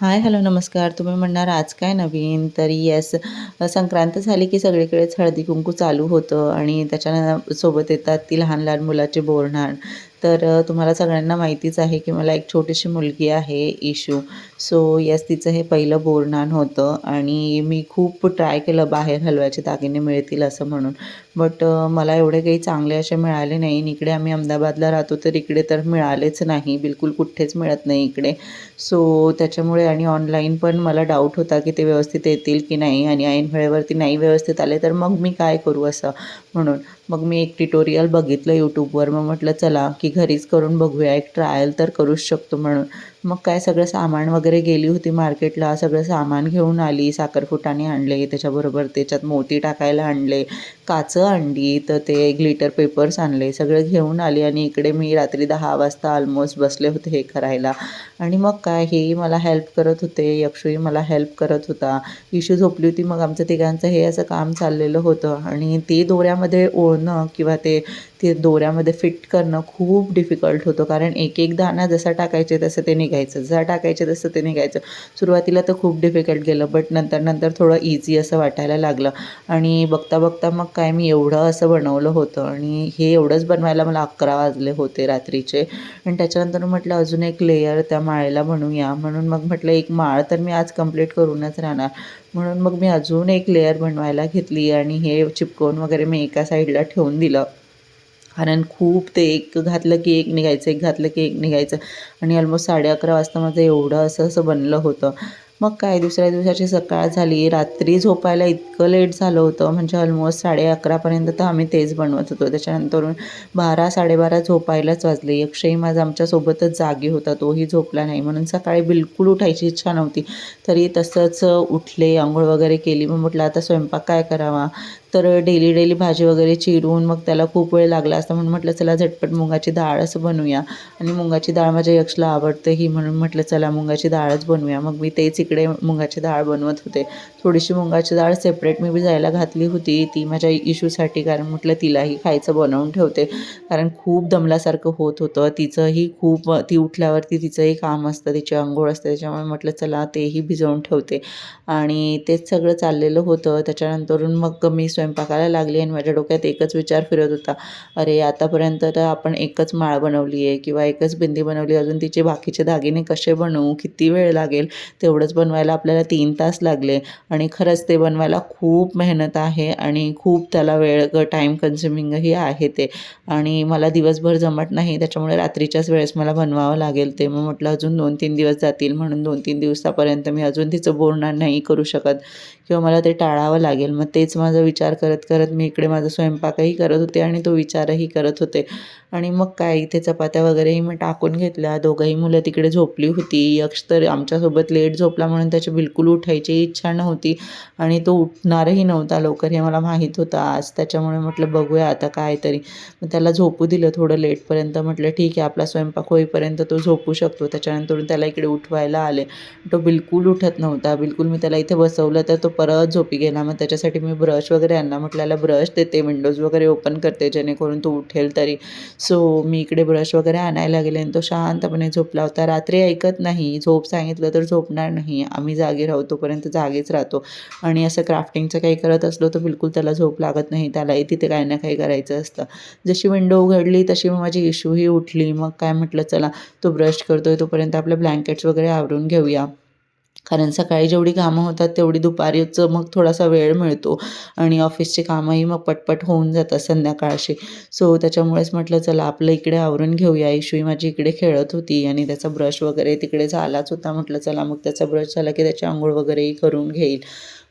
Hi hello नमस्कार. तुम्ही म्हणणार आज काय नवीन? तर येस संक्रांत झाली की सगळीकडेच हळदी कुंकू चालू होतं आणि त्याच्या सोबत येतात ती लहान लहान मुलाची बोरणाण तर तुम्हाला सगळ्यांना माहितीच आहे की मला एक छोटीशी मुलगी आहे इशू सो यस तिचं हे पहिलं बोरणाण होतं आणि मी खूप ट्राय केलं बाहेर हलव्याचे दागिने मिळतील असं म्हणून. बट मला एवढे काही चांगले असे मिळाले नाही इकडे आम्ही अहमदाबादला राहतो तर इकडे तर मिळालेच नाही. बिलकुल कुठेच मिळत नाही इकडे. सो त्याच्यामुळे आणि ऑनलाईन पण मला डाऊट होता की ते व्यवस्थित येतील की नाही आणि ऐन वेळेवरती नाही व्यवस्थित आले तर मग मी काय करू असं म्हणून. मग मी एक ट्युटोरियल बघितलं यूट्यूबवर मग म्हटलं चला की घरीच करून बघूया. एक ट्रायल तर करूच शकतो म्हणून. मग काय सगळं सामान वगैरे गेली होती मार्केटला सगळं सामान घेऊन आली साखरफुटाने आणले त्याच्याबरोबर त्याच्यात मोती टाकायला आणले काचं आणली तर ते ग्लिटर पेपर्स आणले सगळं घेऊन आली आणि इकडे मी रात्री दहा वाजता ऑलमोस्ट बसले होते हे करायला. आणि मग काय हेही मला हेल्प करत होते यक्षूही मला हेल्प करत होता. इशू झोपली होती मग आमचं तिघांचं हे असं काम चाललेलं होतं. आणि ते दोऱ्यामध्ये ओढणं किंवा ते ते दोऱ्यामध्ये फिट करणं खूप डिफिकल्ट होतं कारण एक एक दाणा जसा टाकायचे तसं ते निघायचं. जसा टाकायचे तसं ते निघायचं. सुरुवातीला तर खूप डिफिकल्ट गेलं बट नंतर नंतर थोडं इझी असं वाटायला लागलं. आणि बघता बघता मग काय मी एवढं असं बनवलं होतं आणि हे एवढंच बनवायला मला अकरा वाजले होते रात्रीचे. आणि त्याच्यानंतर म्हटलं अजून एक लेयर त्या माळेला बनवूया. म्हणून मग म्हटलं एक माळ तर मी आज कंप्लीट करूनच राहणार. म्हणून मग मी अजून एक लेयर बनवायला घेतली आणि हे चिपकवून वगैरे मी एका साईडला ठेवून दिलं. कारण खूप ते एक घातलं की एक निघायचं एक घातलं की एक निघायचं. आणि ऑलमोस्ट साडे अकरा वाजता माझं एवढं असं असं बनलं होतं. मग काय दुसऱ्या दिवसाची सकाळ झाली. रात्री झोपायला इतकं लेट झालं होतं. म्हणजे ऑलमोस्ट साडे अकरापर्यंत तर आम्ही तेच बनवत होतो. त्याच्यानंतर बारा साडेबारा झोपायलाच वाजले. यक्षही माझा आमच्यासोबतच जागी होता. तोही झोपला नाही. म्हणून सकाळी बिलकुल उठायची इच्छा नव्हती. तरी तसंच उठले आंघोळ वगैरे केली. मग म्हटलं आता स्वयंपाक काय करावा? तर डेली डेली भाजी वगैरे चिरून मग त्याला खूप वेळ लागला असता. म्हणून म्हटलं चला झटपट मुगाची डाळ असं बनवूया. आणि मुगाची डाळ माझ्या यक्षला आवडते ही म्हणून म्हटलं चला मुगाची डाळच बनवूया. मग मी तेच तिकडे मुगाची डाळ बनवत होते. थोडीशी मुंगाची डाळ सेपरेट मी भिजायला घातली होती. ती माझ्या इशूसाठी कारण म्हटलं तिलाही खायचं बनवून ठेवते. कारण खूप दमल्यासारखं होत होतं. तिचंही खूप ती उठल्यावरती तिचंही काम असतं. तिची अंघोळ असते. त्याच्यामुळे म्हटलं चला तेही भिजवून ठेवते. आणि तेच सगळं चाललेलं होतं. त्याच्यानंतरून मग मी स्वयंपाकाला लागली आणि माझ्या डोक्यात एकच विचार फिरत होता. अरे आतापर्यंत तर आपण एकच माळ बनवली आहे किंवा एकच बिंदी बनवली अजून तिचे बाकीचे दागिने कसे बनवू? किती वेळ लागेल? तेवढंच बनवायला आपल्याला तीन तास लागले आणि खरंच ते बनवायला खूप मेहनत आहे आणि खूप त्याला वेळ टाईम कन्झ्युमिंगही आहे ते. आणि मला दिवसभर जमत नाही त्याच्यामुळे रात्रीच्याच वेळेस मला बनवावं लागेल ते. मग म्हटलं अजून दोन तीन दिवस जातील म्हणून दोन तीन दिवसापर्यंत मी अजून तिचं बोलणार नाही करू शकत. किंवा मला ते टाळावं लागेल. मग तेच माझा विचार करत करत मी इकडे माझा स्वयंपाकही करत होते आणि तो विचारही करत होते. आणि मग काय इथे चपात्या वगैरेही मी टाकून घेतल्या. दोघंही मुलं तिकडे झोपली होती. यक्ष तर आमच्यासोबत लेट झोपला म्हणून त्याची बिलकुल उठायची इच्छा नव्हती आणि तो उठणारही नव्हता लवकर हे मला माहीत होतं आज. त्याच्यामुळे म्हटलं बघूया आता काय तरी मग त्याला झोपू दिलं थोडं लेटपर्यंत. म्हटलं ठीक आहे आपला स्वयंपाक होईपर्यंत तो झोपू शकतो. त्याच्यानंतर त्याला इकडे उठवायला आले. तो बिलकुल उठत नव्हता. बिलकुल मी त्याला इथे बसवलं तर तो परत झोपी गेला. मग त्याच्यासाठी मी ब्रश वगैरे आणला म्हटल्याला ब्रश देते विंडोज वगैरे ओपन करते जेणेकरून तो उठेल तरी. सो मी इकडे ब्रश वगैरे आणायला गेले आणि तो शांतपणे झोपला होता. रात्री ऐकत नाही. झोप सांगितलं तर झोपणार नाही. आम्ही जागे राहू तोपर्यंत जागेच राहतो. आणि असं क्राफ्टिंगचं काही करत असलो तर बिलकुल त्याला झोप लागत नाही. त्यालाही तिथे काही ना काही करायचं असतं. जशी विंडो उघडली तशी मग माझी इश्यूही उठली. मग काय म्हटलं चला तो ब्रश करतोय तोपर्यंत आपल्या ब्लँकेट्स वगैरे आवरून घेऊया. कारण सकाळी जेवढी कामं होतात तेवढी दुपारीच मग थोडासा वेळ मिळतो आणि ऑफिसची कामंही मग पटपट होऊन जातात संध्याकाळशी. सो त्याच्यामुळेच म्हटलं चला आपलं इकडे आवरून घेऊया. इशूही माझी इकडे खेळत होती आणि त्याचा ब्रश वगैरे तिकडे झालाच होता. म्हटलं चला मग त्याचा ब्रश झाला की त्याची आंघोळ वगैरेही करून घेईल.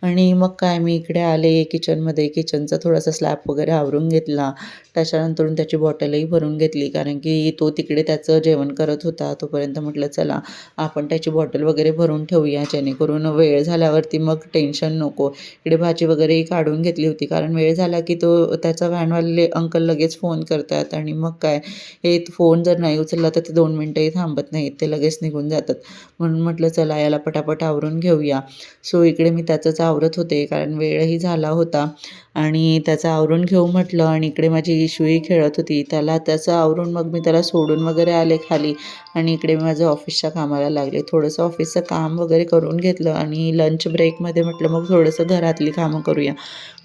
आणि मग काय मी इकडे आले किचनमध्ये. किचनचा थोडासा स्लॅब वगैरे आवरून घेतला. त्याच्यानंतर त्याची बॉटलही भरून घेतली. कारण की तो तिकडे त्याचं जेवण करत होता. तोपर्यंत म्हटलं चला आपण त्याची बॉटल वगैरे भरून ठेवूया. जेणेकरून वेळ झाल्यावरती मग टेन्शन नको. इकडे भाजी वगैरेही काढून घेतली होती कारण वेळ झाला की तो त्याचा व्हॅनवाले अंकल लगेच फोन करतात आणि मग काय? हे फोन जर नाही उचलला तर ते दोन मिनटंही थांबत नाहीत ते लगेच निघून जातात. म्हणून म्हटलं चला याला पटापट आवरून घेऊया. सो इकडे मी त्याचंच आवरत होते कारण वेळही झाला होता. आणि त्याचं आवरून घेऊ म्हटलं आणि इकडे माझी इशूही खेळत होती. त्याला त्याचं आवरून मग मी त्याला सोडून वगैरे आले खाली. आणि इकडे मी माझं ऑफिसच्या कामाला लागले. थोडंसं ऑफिसचं काम वगैरे करून घेतलं आणि लंच ब्रेकमध्ये म्हटलं मग थोडंसं घरातली कामं करूया.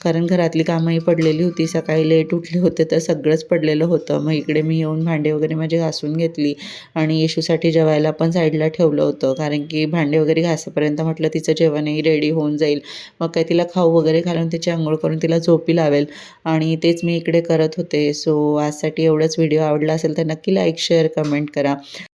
कारण घरातली कामंही पडलेली होती. सकाळी लेट उठले होते तर सगळंच पडलेलं होतं. मग इकडे मी येऊन भांडे वगैरे माझी घासून घेतली आणि येशूसाठी जेवायला पण साईडला ठेवलं होतं. कारण की भांडे वगैरे घासेपर्यंत म्हटलं तिचं जेवणही रेडी होऊन जाईल. मग काय तिला खाऊ वगैरे घालून तिची आंघोळ करून तिला झोपी लावेल. आणि तेच मी इकडे करत होते. सो आजसाठी एवढंच व्हिडिओ आवडला असेल तर नक्की लाईक शेअर कमेंट करा.